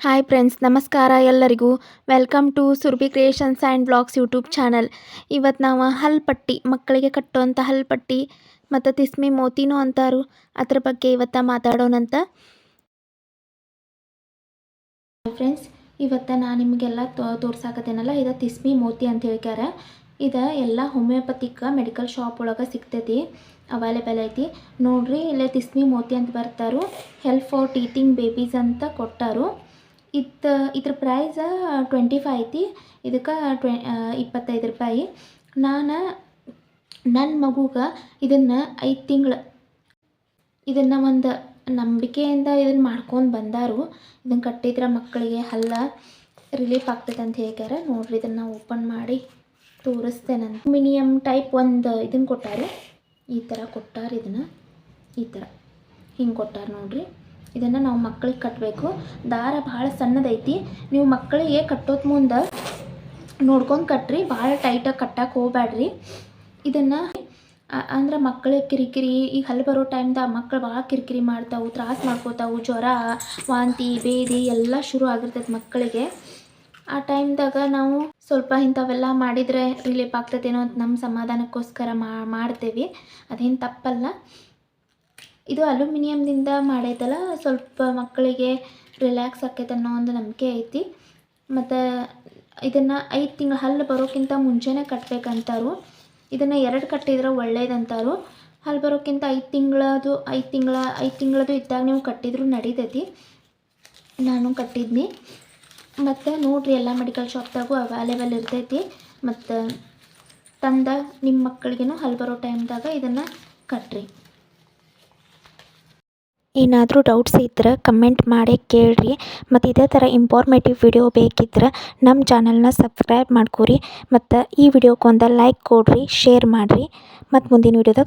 Hi friends ನಮಸ್ಕಾರ ಎಲ್ಲರಿಗೂ. Welcome to Surbhi creations and blogs YouTube channel ಇವತ್ತು ನಾವು ಹಲ್ಪಟ್ಟಿ, ಮಕ್ಕಳಿಗೆ ಕಟ್ಟುವಂಥ ಹಲ್ಪಟ್ಟಿ ಮತ್ತು ತಿಸ್ಮಿ ಮೋತಿನೂ ಅಂತಾರು. ಅದ್ರ ಬಗ್ಗೆ ಇವತ್ತು ಮಾತಾಡೋಣಂತ ಫ್ರೆಂಡ್ಸ್ ಇವತ್ತು ನಾನು ನಿಮಗೆಲ್ಲ ತೋ ತೋರ್ಸಾಕತ್ತೇನಲ್ಲ, ಇದು ತಿಸ್ಮಿ ಮೋತಿ ಅಂತ ಹೇಳ್ಯಾರ ಇದು ಎಲ್ಲ ಹೋಮಿಯೋಪತಿಕ್ ಮೆಡಿಕಲ್ ಶಾಪ್ ಒಳಗೆ ಸಿಗ್ತೈತಿ ಅವೈಲೇಬಲ್ ಐತಿ. ನೋಡ್ರಿ, ಇಲ್ಲೇ ತಿಸ್ಮಿ ಮೋತಿ ಅಂತ ಬರ್ತಾರು. ಹೆಲ್ಪ್ ಫಾರ್ ಟೀತಿಂಗ್ ಬೇಬೀಸ್ ಅಂತ ಕೊಟ್ಟಾರು. ಇದು ಇದ್ರ ಪ್ರೈಸ ಟ್ವೆಂಟಿ ಫೈ ಐತಿ. ಇದಕ್ಕೆ ಟ್ವೆ ಇಪ್ಪತ್ತೈದು ರೂಪಾಯಿ. ನಾನು ನನ್ನ ಮಗುಗೆ ಇದನ್ನು ಐದು ತಿಂಗಳು, ಇದನ್ನು ಒಂದು ನಂಬಿಕೆಯಿಂದ ಇದನ್ನು ಮಾಡ್ಕೊಂಡು ಬಂದಾರು. ಇದನ್ನು ಕಟ್ಟಿದ್ರೆ ಮಕ್ಕಳಿಗೆ ಹಲ್ಲ ರಿಲೀಫ್ ಆಗ್ತೈತೆ ಅಂತ ಹೇಳ್ಯಾರ ನೋಡ್ರಿ ಇದನ್ನು ಓಪನ್ ಮಾಡಿ ತೋರಿಸ್ತೇನೆ ಮಿನಿಯಮ್ ಟೈಪ್ ಒಂದು ಇದನ್ನು ಕೊಟ್ಟಾರೆ. ಈ ಥರ ಕೊಟ್ಟಾರ ಇದನ್ನು. ಈ ಥರ ಹಿಂಗೆ ಕೊಟ್ಟಾರ ನೋಡ್ರಿ. ಇದನ್ನು ನಾವು ಮಕ್ಕಳಿಗೆ ಕಟ್ಟಬೇಕು ದಾರ ಭಾಳ ಸಣ್ಣದೈತಿ. ನೀವು ಮಕ್ಕಳಿಗೆ ಕಟ್ಟೋದ್ ಮುಂದೆ ನೋಡ್ಕೊಂಡು ಕಟ್ರಿ. ಭಾಳ ಟೈಟಾಗಿ ಕಟ್ಟಕ್ಕೆ ಹೋಗ್ಬ್ಯಾಡ್ರಿ. ಇದನ್ನು ಅಂದ್ರೆ ಮಕ್ಕಳಿಗೆ ಕಿರಿಕಿರಿ ಈಗ ಹಲ್ಲು ಬರೋ ಟೈಮ್ದಾಗ ಮಕ್ಕಳು ಭಾಳ ಕಿರಿಕಿರಿ ಮಾಡ್ತಾವು, ತ್ರಾಸ ಮಾಡ್ಕೋತಾವು, ಜ್ವರ, ವಾಂತಿ, ಬೇದಿ ಎಲ್ಲ ಶುರು ಆಗಿರ್ತೈತೆ ಮಕ್ಕಳಿಗೆ ಆ ಟೈಮ್ದಾಗ ನಾವು ಸ್ವಲ್ಪ ಇಂಥವೆಲ್ಲ ಮಾಡಿದರೆ ರಿಲೀಫ್ ಆಗ್ತದೇನೋ ಅಂತ ನಮ್ಮ ಸಮಾಧಾನಕ್ಕೋಸ್ಕರ ಮಾಡ್ತೇವೆ. ಅದೇನು ತಪ್ಪಲ್ಲ. ಇದು ಅಲ್ಯೂಮಿನಿಯಂದಿಂದ ಮಾಡೈತಲ್ಲ ಸ್ವಲ್ಪ ಮಕ್ಕಳಿಗೆ ರಿಲ್ಯಾಕ್ಸ್ ಆಕೈತೆ ಅನ್ನೋ ಒಂದು ನಂಬಿಕೆ ಐತಿ. ಮತ್ತು ಇದನ್ನು ಐದು ತಿಂಗಳು ಹಲ್ಲು ಬರೋಕ್ಕಿಂತ ಮುಂಚೆನೇ ಕಟ್ಟಬೇಕಂತಾರು ಇದನ್ನು ಎರಡು ಕಟ್ಟಿದ್ರೆ ಒಳ್ಳೇದಂತಾರು. ಹಲ್ಲು ಬರೋಕ್ಕಿಂತ ಐದು ತಿಂಗಳದು, ಐದು ತಿಂಗಳ, ಐದು ತಿಂಗಳದು ಇದ್ದಾಗ ನೀವು ಕಟ್ಟಿದ್ರು ನಡೀತೈತಿ. ನಾನು ಕಟ್ಟಿದ್ನಿ. ಮತ್ತು ನೋಡಿರಿ ಎಲ್ಲ ಮೆಡಿಕಲ್ ಶಾಪ್ದಾಗೂ ಅವೈಲೇಬಲ್ ಇರ್ತೈತಿ. ಮತ್ತು ತಂದ ನಿಮ್ಮ ಮಕ್ಕಳಿಗೇನು ಹಲ್ಲು ಬರೋ ಟೈಮ್ದಾಗ ಇದನ್ನು ಕಟ್ರಿ. ಏನಾದರೂ ಡೌಟ್ಸ್ ಇದ್ರೆ ಕಮೆಂಟ್ ಮಾಡಿ ಕೇಳಿರಿ. ಮತ್ತು ಇದೇ ಥರ ಇಂಪಾರ್ಮೇಟಿವ್ ವಿಡಿಯೋ ಬೇಕಿದ್ರೆ ನಮ್ಮ ಚಾನಲ್ನ ಸಬ್ಸ್ಕ್ರೈಬ್ ಮಾಡ್ಕೊರಿ. ಮತ್ತು ಈ ವಿಡಿಯೋಕ್ಕೊಂದು ಲೈಕ್ ಕೊಡ್ರಿ ಶೇರ್ ಮಾಡಿರಿ. ಮತ್ತು ಮುಂದಿನ ವಿಡಿಯೋದಾಗ